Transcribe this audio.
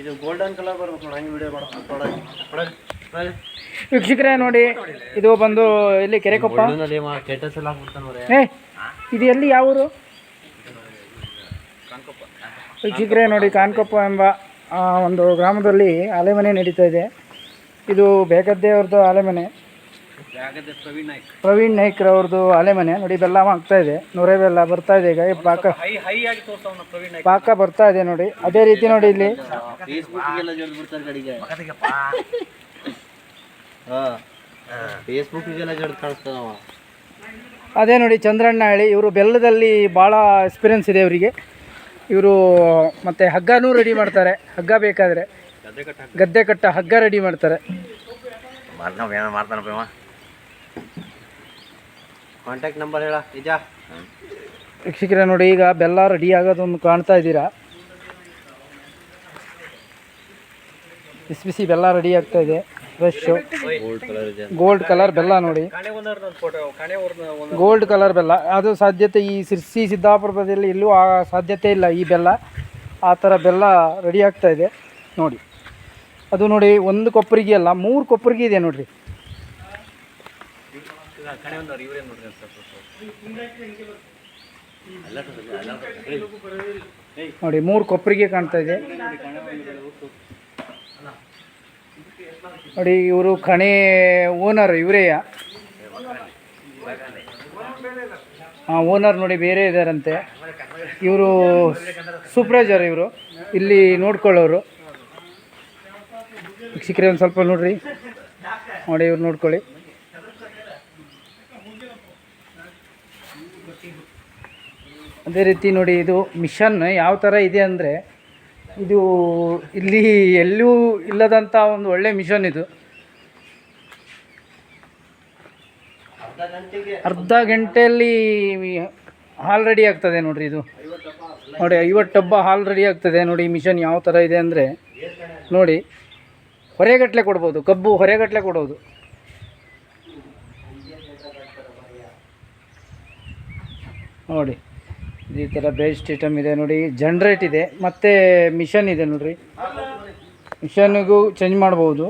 ಇದು golden colour ಬರ್ಬೇಕು ನೋಡಿ ಹಂಗೆ ವಿಡಿಯೋ ಮಾಡೋದು ವೀಕ್ಷಕರೇ ನೋಡಿ ಇದು ಬಂದು ಇಲ್ಲಿ ಕೆರೆಕೊಪ್ಪ. ಏ ಇದು ಎಲ್ಲಿ ಯಾವ ಊರು? ವೀಕ್ಷಕರೇ ನೋಡಿ ಕಾನ್ಕೊಪ್ಪ ಎಂಬ ಒಂದು ಗ್ರಾಮದಲ್ಲಿ ಆಲೆಮನೆ ನಡೀತಾ ಇದೆ. ಇದು ಬೇಗದ್ದೇ ಅವ್ರದ್ದು ಆಲೆಮನೆ. ಪ್ರವೀಣ್ ನಾಯ್ಕ್ ಅವ್ರದ್ದು ಆಲೆಮನೆ. ನೋಡಿ ಬೆಲ್ಲ ಆಗ್ತಾ ಇದೆ. ನೂರೇ ಬೆಲ್ಲ ಬರ್ತಾ ಇದೆ ಈಗ ಪಾಕ ಹೈ ಹೈ ಆಗಿ ತೋರ್ತಾವನ ಪ್ರವೀಣ್ ನಾಯ್ಕ್. ಪಾಕ ಬರ್ತಾ ಇದೆ ನೋಡಿ. ಅದೇ ರೀತಿ ನೋಡಿ ಇಲ್ಲಿ. ಫೇಸ್ಬುಕ್ಗೆಲ್ಲ ಜಡ್ದು ಬಿಡ್ತಾರೆ ಕಡೆಗೆ. ಹಾಂ. ಫೇಸ್ಬುಕ್ಗೆಲ್ಲ ಜಡ್ದು ಕಾಣಿಸ್ತಾನವ ಅದೇ ನೋಡಿ ಚಂದ್ರಣ್ಣ ಹೇಳಿ ಇವರು ಬೆಲ್ಲದಲ್ಲಿ ಭಾಳ ಎಕ್ಸ್ಪೀರಿಯನ್ಸ್ ಇದೆ ಇವರಿಗೆ. ಇವರು ಮತ್ತು ಹಗ್ಗನೂ ರೆಡಿ ಮಾಡ್ತಾರೆ. ಹಗ್ಗ ಬೇಕಾದರೆ. ಗದ್ದೆ ಕಟ್ಟ ಹಗ್ಗ. ರೆಡಿ ಮಾಡ್ತಾರೆ. ಮಾಡ್ತಾನಪ್ಪ ಕಾಂಟ್ಯಾಕ್ಟ್ ನಂಬರ್ ಹೇಳ ನಿಜ. ವೀಕ್ಷಕರೇ ನೋಡಿ ಈಗ ಬೆಲ್ಲ ರೆಡಿ ಆಗೋದೊಂದು ಕಾಣ್ತಾ ಇದ್ದೀರಾ? ಬಿಸಿ ಬಿಸಿ ಬೆಲ್ಲ ರೆಡಿ ಆಗ್ತಾ ಇದೆ. ಫ್ರೆಶ್ಶು ಗೋಲ್ಡ್ ಕಲರ್ ಬೆಲ್ಲ ನೋಡಿ. ಗೋಲ್ಡ್ ಕಲರ್ ಬೆಲ್ಲ. ಅದು ಸಾಧ್ಯತೆ ಈ ಸಿರ್ಸಿ ಸಿದ್ದಾಪುರದಲ್ಲಿ ಎಲ್ಲೂ ಆ ಸಾಧ್ಯತೆ ಇಲ್ಲ ಈ ಬೆಲ್ಲ. ಆ ಥರ ಬೆಲ್ಲ ರೆಡಿ ಆಗ್ತಾ ಇದೆ. ನೋಡಿ. ಅದು ನೋಡಿ ಒಂದು ಕೊಪ್ಪರಿಗೆ ಅಲ್ಲ, ಮೂರು ಕೊಪ್ಪರಿಗೆ ಇದೆ ನೋಡ್ರಿ. ನೋಡಿ, ಮೂರು ಕೊಪ್ಪರಿಗೆ ಕಾಣ್ತಾ ಇದೆ. ನೋಡಿ, ಇವರು ಕಣೆ ಓನರ್ ಇವರೇಯ? ಹಾಂ ಓನರ್ ನೋಡಿ, ಬೇರೆ ಇದ್ದಾರಂತೆ ಇವರು ಸೂಪ್ರೈಸರ್ ಇವರು. ಇಲ್ಲಿ ನೋಡ್ಕೊಳ್ಳೋರು. ಸಿಕ್ಕರೆ ಒಂದು ಸ್ವಲ್ಪ ನೋಡ್ರಿ. ನೋಡಿ, ಇವ್ರು ನೋಡ್ಕೊಳ್ಳಿ. ಅದೇ ರೀತಿ ನೋಡಿ, ಇದು ಮಿಷನ್, ಯಾವ ಥರ ಇದೆ ಅಂದರೆ ಇದು ಇಲ್ಲಿ ಎಲ್ಲೂ ಇಲ್ಲದಂಥ ಒಂದು ಒಳ್ಳೆ ಮಿಷನ್ ಇದು. ಅರ್ಧ ಗಂಟೆಯಲ್ಲಿ ಹಾಲ್ ರೆಡಿ ಆಗ್ತದೆ ನೋಡ್ರಿ ಇದು. ನೋಡಿ ಐವತ್ತು ಡಬ್ಬ ಹಾಲ್ ರೆಡಿ ಆಗ್ತದೆ ನೋಡಿ ಈ ಮಿಷನ್ ಯಾವ ಥರ ಇದೆ ಅಂದರೆ. ನೋಡಿ ಹೊರೆಗಟ್ಟಲೆ ಕೊಡ್ಬೋದು ಕಬ್ಬು ಹೊರೆಗಟ್ಟಲೆ ಕೊಡೋದು ನೋಡಿ. ಈ ಥರ ಬೇಸ್ಟ್ ಐಟಮ್ ಇದೆ ನೋಡಿ. ಜನ್ರೇಟ್ ಇದೆ. ಮತ್ತು ಮಿಷನ್ ಇದೆ ನೋಡಿರಿ. ಮಿಷನ್ಗೂ ಚೇಂಜ್ ಮಾಡ್ಬೋದು.